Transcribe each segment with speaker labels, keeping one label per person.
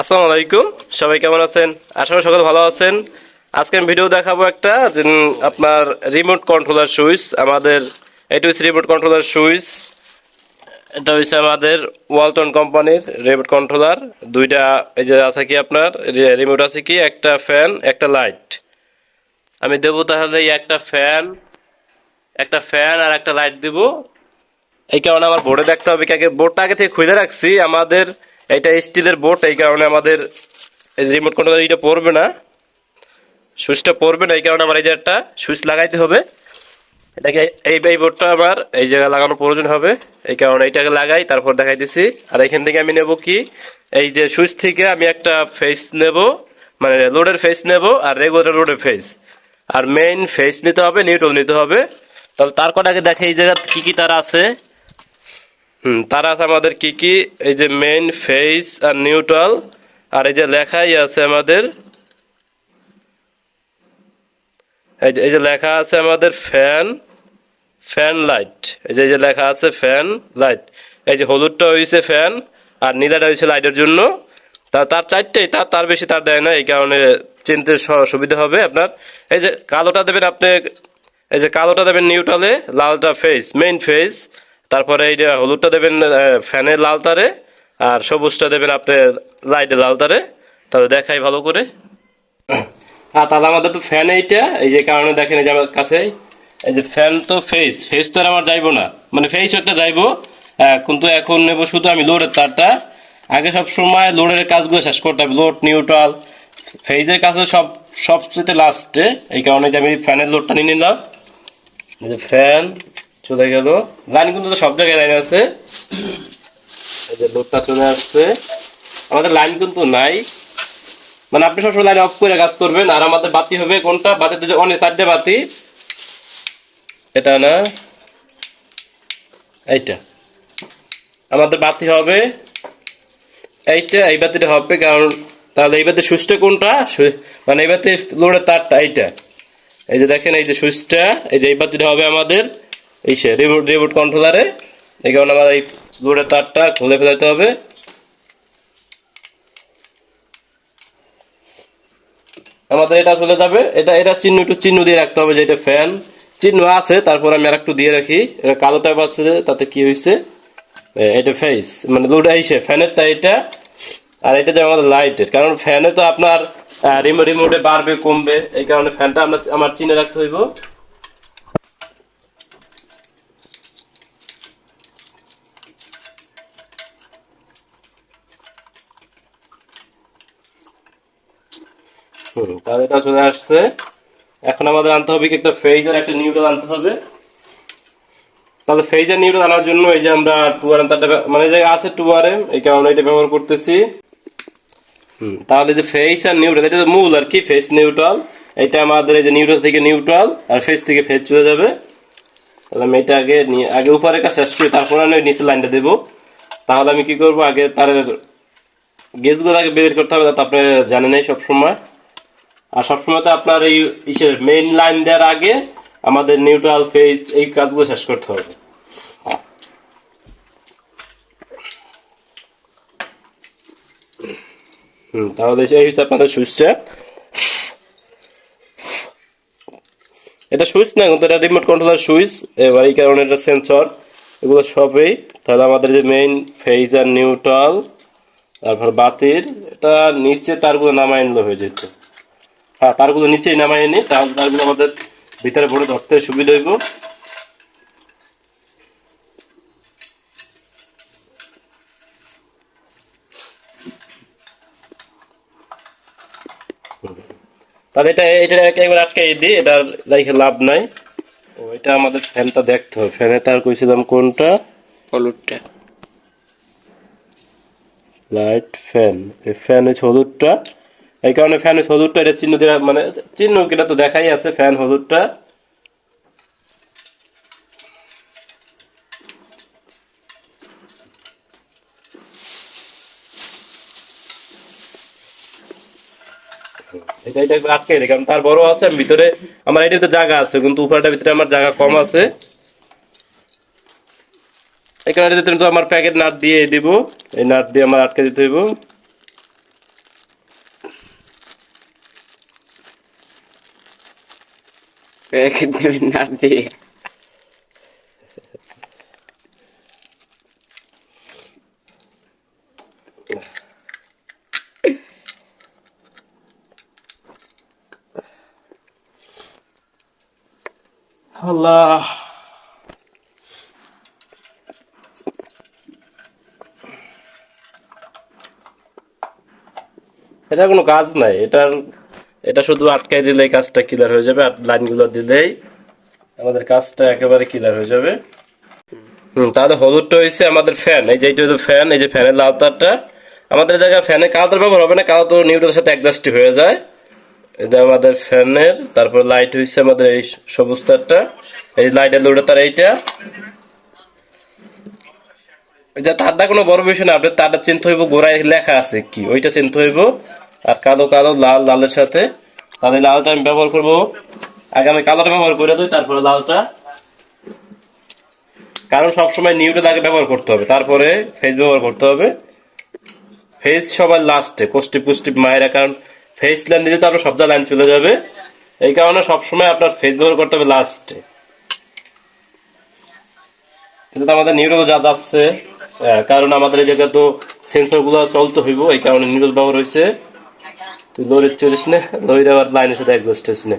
Speaker 1: আসসালামু আলাইকুম। সবাই কেমন আছেন? আশা করি সকলে ভালো আছেন। আজকে আমি ভিডিও দেখাবো একটা আপনার রিমোট কন্ট্রোলার সুইচ আমাদের, এটি হচ্ছে রিমোট কন্ট্রোলার সুইচ এটা হচ্ছে আমাদের ওয়ালটন কোম্পানির রিমোট কন্ট্রোলার দুইটা, এই যে আছে কি আপনার রিমোট আছে কি? একটা ফ্যান একটা লাইট আমি দেবো তাহলে একটা ফ্যান একটা ফ্যান আর একটা লাইট দিব। এই কারণে আমার বোর্ডে দেখতে হবে কি, আগে বোর্ডটা আগে থেকে খুলে রাখছি। আমাদের এটা স্টিলের বোর্ড এই কারণে আমাদের রিমোট কন্ট্রোলার এইটা পড়বে না। সুইচটা পড়বে না, এই কারণে আমার এই যে একটা সুইচ লাগাইতে হবে। এটাকে এই এই বোর্ডটা আমার এই জায়গায় লাগানোর প্রয়োজন হবে। এই কারণে এইটাকে লাগাই, তারপর দেখাইতেছি। আর এখান থেকে আমি নেব কি? এই যে সুইচ থেকে আমি একটা ফেস নেব মানে লোডের ফেস নেব, আর রেগুলার লোডের ফেস আর মেইন ফেস নিতে হবে নিউট্রাল নিতে হবে। তাহলে তারপর আগে দেখে এই জায়গা কি কি তার আছে। হুম, তার আছে আমাদের কি কি? এই যে মেইন ফেস আর নিউট্রাল আর এই যে লেখাই আছে আমাদের, এই যে এই যে লেখা আছে আমাদের ফ্যান ফ্যান লাইট এই যে এই যে লেখা আছে ফ্যান লাইট এই যে হলুদটা হয়েছে ফ্যান আর নীলাটা হয়েছে লাইটের জন্য। তা, তার চারটেই তার তার বেশি তার দেয় না, এই কারণে চিনতে সুবিধা হবে আপনার। এই যে কালোটা দেবেন আপনি, এই যে কালোটা দেবেন নিউট্রালে লালটা ফেস মেইন ফেস তারপরে এই হলুদটা দেবেন ফ্যানের লাল তারে আর সবুজটা দেবেন আপনি লাইটের লাল তারে। তাহলে দেখাই ভালো করে। হ্যাঁ তাহলে আমাদের তো ফ্যান এইটা, এই যে কারণে দেখেন এই যে আমার কাছে, এই যে ফ্যান তো ফেস ফেস তো আর আমার যাইবো না। মানে ফেস একটা যাইবো কিন্তু এখন নেব শুধু আমি লোডের তারটা। আগে সব সময় লোডের কাজগুলো শেষ করতে হবে লোড নিউট্রাল ফেজের কাছে সব, সবচেয়ে লাস্টে এই কারণে যে আমি ফ্যানের লোডটা নিয়ে নিলাম। ফ্যান চলে গেল। লাইন কিন্তু তো সব জায়গায় লাইন আছে। লোডটা চলে আসছে। আমাদের লাইন কিন্তু নাই। মানে আপনি সবসময় লাইন অফ করে কাজ করবেন, আর আমাদের বাতি হবে কোনটা? বাতিতে যে অনেক চারটে বাতি। এটা না। এইটা। আমাদের বাতি হবে। এইটা, এই বাতিটা হবে, কারণ তাহলে এই বাতির সুইচটা কোনটা? মানে এই বাতির লোডের তারটা, এইটা। এই যে দেখেন, এই যে সুইচটা, এই যে এই বাতিটা হবে আমাদের। এই সে রিমোট রিমোট কন্ট্রোলারে এই কারণে আমাদের এই লোডের তারটা খুলে ফেলাতে হবে। আমাদের এটা চলে যাবে। এটা এটা চিহ্ন, একটু চিহ্ন দিয়ে রাখতে হবে যে এটা ফ্যান চিহ্ন আছে, তারপর আমি আর একটু দিয়ে রাখি। এটা কালো টাইপ আছে, তাতে কি হয়েছে এটা ফেস মানে দুটো এইসে ফ্যানেরটা এটা আর এটা যে আমাদের লাইটের কারণ ফ্যানে তো আপনার রিমোট রিমোটে বাড়বে, কমবে। এই কারণে ফ্যানটা আমরা আমার চিনে রাখতে হইব। তাহলে এটা চলে আসছে। এখন আমাদের আনতে হবে কি একটা ফেজ আর একটা নিউট্রাল আনতে হবে। তাহলে ফেজ আর নিউট্রাল আনার জন্য এই যে আমরা টু আর মানে যে আছে টু আর এম এই কারণে এটা ব্যবহার করতেছি। হুম, তাহলে যে ফেস আর নিউট্রাল এটা মূল আর কি ফেস নিউট্রাল এটা আমাদের এই যে নিউট্রাল থেকে নিউট্রাল আর ফেস থেকে ফেজ চলে যাবে। তাহলে আমি এটা আগে নিয়ে আগে উপরে কাজ শেষ করি, তারপর আমি নিচে লাইনটা দেবো। তাহলে আমি কি করব, আগে তার গেজগুলো আগে বের করতে হবে তা তো আপনি জানেনই সব সময় আর সবসময় তো আপনার এই মেইন লাইন দেওয়ার আগে আমাদের নিউট্রাল ফেজ এই কাজগুলো শেষ করতে হবে। তাহলে এই হচ্ছে আপনাদের সুইচটা। এটা সুইচ না, কিন্তু এটা রিমোট কন্ট্রোলার সুইচ। এবার এই কারণে এটা সেন্সর এগুলো সবই। তাহলে আমাদের যে মেইন ফেজ আর নিউট্রাল তারপর বাতির, এটা নিচে তারগুলো নামাই নিলে হয়ে যেত। হ্যাঁ তারগুলো নিচেই নামাই নি তাহলে তারগুলো আমাদের ভিতরে ভরে ধরতে সুবিধা হইব। তাহলে এটা এটা একবার আটকে দিই এটা লাইকে লাভ নাই। ও এটা আমাদের ফ্যানটা দেখতে হবে। ফ্যানে তার কইছিলাম কোনটা?
Speaker 2: হলুদটা।
Speaker 1: Light fan. এই ফ্যান হচ্ছে হলুদটা। এই কারণে ফ্যান হলুদটা এটা চিহ্ন দিয়ে মানে চিহ্ন কিটা তো দেখাই আছে ফ্যান হলুদটা এটা এটা আটকে কারণ তার বড় আছে ভিতরে, আমার আছে, কিন্তু ভিতরে আমার কম আছে। আমার প্যাকেট নাট দিয়ে দিব, এই নাট দিয়ে আমার আটকে দিতে হইব।
Speaker 2: রেখে দেবেন না দিয়ে
Speaker 1: আল্লাহ এটা কোনো কাজ নাই এটার এটা শুধু আটকাই দিলেই কাজটা ক্লিয়ার হয়ে যাবে, আর লাইনগুলো দিলেই আমাদের কাজটা একেবারে ক্লিয়ার হয়ে যাবে। হুম, তাহলে হলুদটা হয়েছে আমাদের ফ্যান এই যে এইটা ফ্যান এই যে ফ্যানের লাল তারটা আমাদের জায়গায় ফ্যানে কালো তার ব্যবহার হবে না কালো তো নিউটনের সাথে অ্যাডজাস্ট হয়ে যায়। এটা আমাদের ফ্যানের তারপর লাইট হয়েছে আমাদের এই সবুজ তারটা এই লাইটের লোডের তার এইটা। এই যে তারটা কোনো বড় বিষয় না আপনার তারটা চিনতে হইব, গোড়ায় লেখা আছে কি, ওইটা চিনতে হইব। আর কালো কালো লাল লালের সাথে। তাহলে লালটা আমি ব্যবহার করব। আগে আমি কালোটা ব্যবহার করে দিই তারপরে লালটা। কারণ সবসময় নিউটন আগে ব্যবহার করতে হবে। তারপরে ফেস ব্যবহার করতে হবে। ফেস সবার লাস্টে কোষ্টি পুষ্টি মায়ের কারণ ফেস লাইন দিলে তো আপনার সব লাইন চলে যাবে। এই কারণে সবসময় আপনার ফেস ব্যবহার করতে হবে লাস্টে কিন্তু আমাদের নিউরো যা আহ, কারণ আমাদের এই জায়গায় তো সেন্সরগুলো চলতে হইব এই কারণে নিউরো ব্যবহার হয়েছে তুই লোরে চলিস না লোরে আবার লাইনের সাথে অ্যাডজাস্ট হয়েছে না।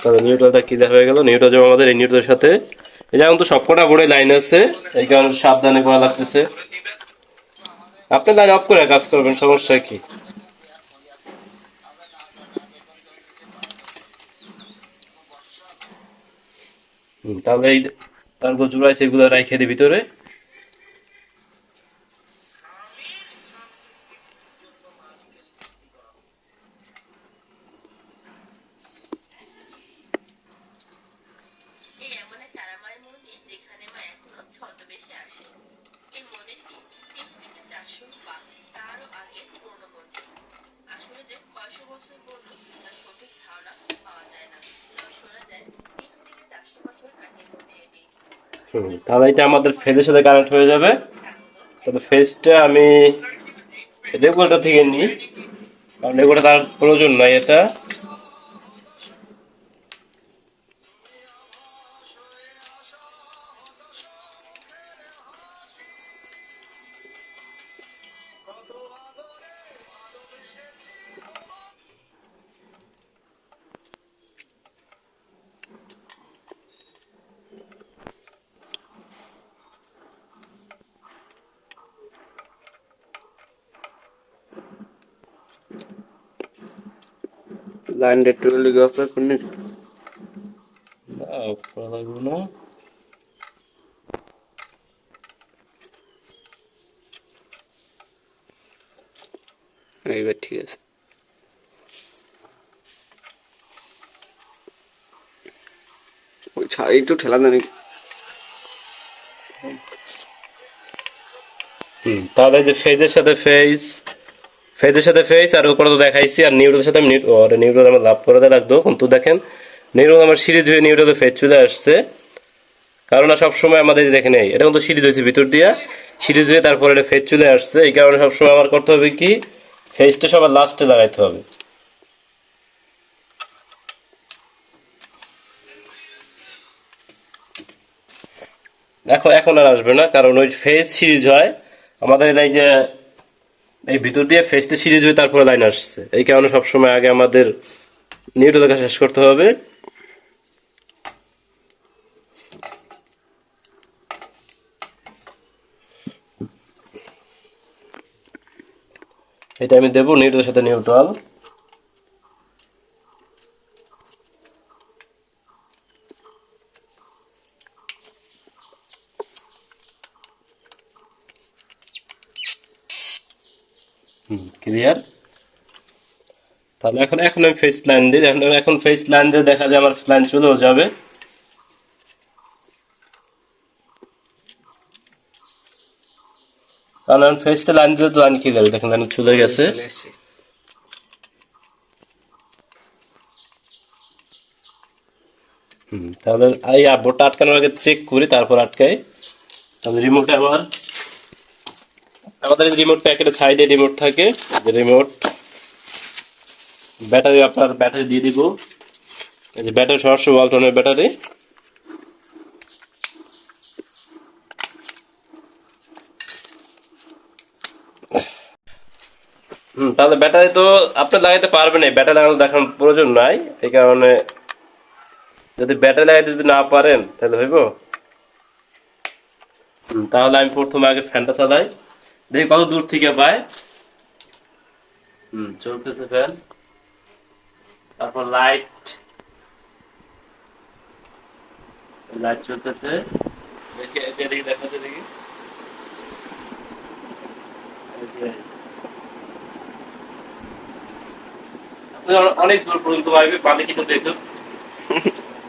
Speaker 1: তাহলে নিউট্রালটা ক্লিয়ার হয়ে গেল। নিউট্রাল যেমন আমাদের এই নিউট্রালের সাথে। এই যেমন তো সবকটা বোর্ডে লাইন আছে, এই কারণে সাবধানে করা লাগতেছে। আপনি লাইন অফ করে কাজ করবেন, সমস্যা কি? তাহলে এই তারপর জুড়াইছে এগুলো রাইখে দিই ভিতরে
Speaker 3: এই এমন এক তারাময় মন্দির যেখানে মা এখনও ছদ্মবেশে আসে এই মন্দিরটি তিন থেকে চারশো বা তারও আগে পুরনো মন্দির আসলে যে কয়শো
Speaker 1: তাহলে এটা আমাদের ফেজের সাথে কানেক্ট হয়ে যাবে। তবে ফেজটা আমি রেগুলেটর থেকে নিই, কারণ রেগুলেটর তার প্রয়োজন নাই এটা।
Speaker 2: অফার করুন
Speaker 1: না, করা লাগবে না।
Speaker 2: এইবার ঠিক আছে। ওই ছা একটু ঠেলা দেন
Speaker 1: হুম তাহলে যে ফেজের সাথে ফেজ ফেজের সাথে ফেজ, আর উপরে তো দেখাইছি, আর নিউরোদের সাথে আমি নিউরো আমার লাভ করে রাখব কিন্তু দেখেন নিউরো আমার সিরিজ হয়ে নিউরোতে ফেজ চলে আসছে। কারণ সব সময় আমাদের এই দেখেন এই, এটা কিন্তু সিরিজ হয়েছে ভিতর দিয়া, সিরিজ হয়ে তারপরে এটা ফেজ চলে আসছে। এই কারণে সবসময় আমার করতে হবে কি, ফেজটা সবার লাস্টে লাগাইতে হবে। দেখো, এখন আর আসবে না, কারণ ওই ফেজ সিরিজ হয়। আমাদের এই যে এই ভিতর দিয়ে ফেসতে সিরিজ হয়ে তারপরে লাইন আসছে। এই কারণে সবসময় আগে আমাদের নিউটো দেখা শেষ করতে হবে। এটা আমি দেবো নিউটোর সাথে নিউট্রাল হুম ক্লিয়ার তাহলে এখন এখন আমি ফেস লাইন দিই এখন এখন ফেস লাইন দিয়ে দেখা যায় আমার লাইন চলেও যাবে। কারণ ফেসটা লাইন তো লাইন ক্লিয়ার দেখেন লাইন চলে গেছে। তাহলে এই বোর্ডটা আটকানোর আগে চেক করি তারপর আটকাই। তাহলে রিমোট আবার আমাদের রিমোট প্যাকেটের সাইডে রিমোট থাকে যে রিমোট ব্যাটারি আপনার ব্যাটারি দিয়ে দিব। এই যে ব্যাটারি সরাসরি ওয়ালটনের ব্যাটারি। হুম, তাহলে ব্যাটারি তো আপনি লাগাইতে পারবেন না ব্যাটারি লাগানো দেখার প্রয়োজন নাই, এই কারণে যদি ব্যাটারি লাগাইতে যদি না পারেন, তাহলে হইব? তাহলে আমি প্রথমে আগে ফ্যানটা চালাই। দেখি কত দূর থেকে পায়। হুম, চলতেছে ফ্যান। তারপর লাইট লাইট চলতেছে। দেখি দেখি। অনেক দূর পর্যন্ত পাইবে বালি কিন্তু দেখুন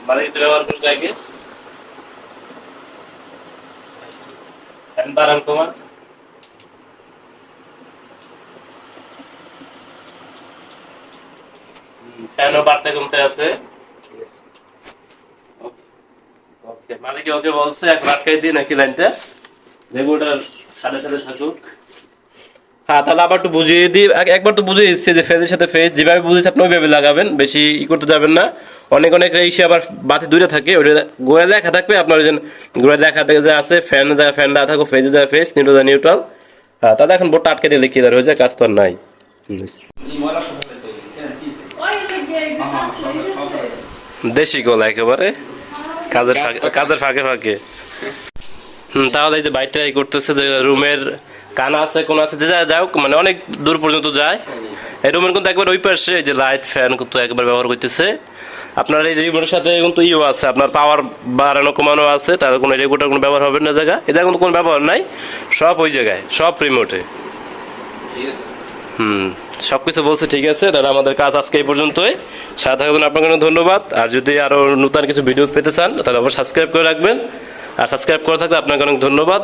Speaker 1: বালি কিন্তু ব্যবহার আগে ফ্যান বাড়ান বাড়তে কমতে আছে? ওকে। মালিক ওকে বলছে আটকাই দিই নাকি লাইনটা? ওটার সাথে সাথে থাকুক। হ্যাঁ তাহলে আবার একটু বুঝিয়ে দিই একবার তো বুঝিয়ে দিচ্ছি যে ফেজের সাথে ফেজ যেভাবে বুঝেছি আপনি ওইভাবে লাগাবেন বেশি ই করতে যাবেন না। অনেক অনেক ইসে আবার বাতি দূরে থাকে ওইটা গোড়ে দেখা থাকবে আপনার ওই গোড়ে দেখা থাকে যে আছে ফ্যান যা ফ্যান না থাকো ফেজে যা ফেজ নিউট্রাল যা নিউট্রাল। হ্যাঁ তাহলে এখন বোর্ডটা আটকে দিলে ক্লিয়ার হয়ে যায় কাজ তো আর নাই হুম। দেশি গোলা একেবারে কাজের ফাঁকে কাজের ফাঁকে ফাঁকে। হুম তাহলে এই যে বাইকটা এই করতেছে যে রুমের কানা আছে কোন আছে যে যা যাও মানে অনেক দূর পর্যন্ত যায়। এই রুমের কিন্তু একবার ওই পাশে যে লাইট ফ্যান কিন্তু একবার ব্যবহার করতেছে। আপনার এই রিমোটের সাথে কিন্তু ইও আছে আপনার পাওয়ার বাড়ানো কমানো আছে তার কোনো রেগুলেটার কোনো ব্যবহার হবে না জায়গা এটা কিন্তু কোনো ব্যবহার নাই সব ওই জায়গায় সব রিমোটে হুম সব কিছু বলছে, ঠিক আছে। তাহলে আমাদের কাজ আজকে এই পর্যন্তই। সাথে থাকবেন আপনাকে ধন্যবাদ। আর যদি আরও নতুন কিছু ভিডিও পেতে চান, তাহলে অবশ্যই সাবস্ক্রাইব করে রাখবেন। আর সাবস্ক্রাইব করে থাকলে আপনাকে অনেক ধন্যবাদ।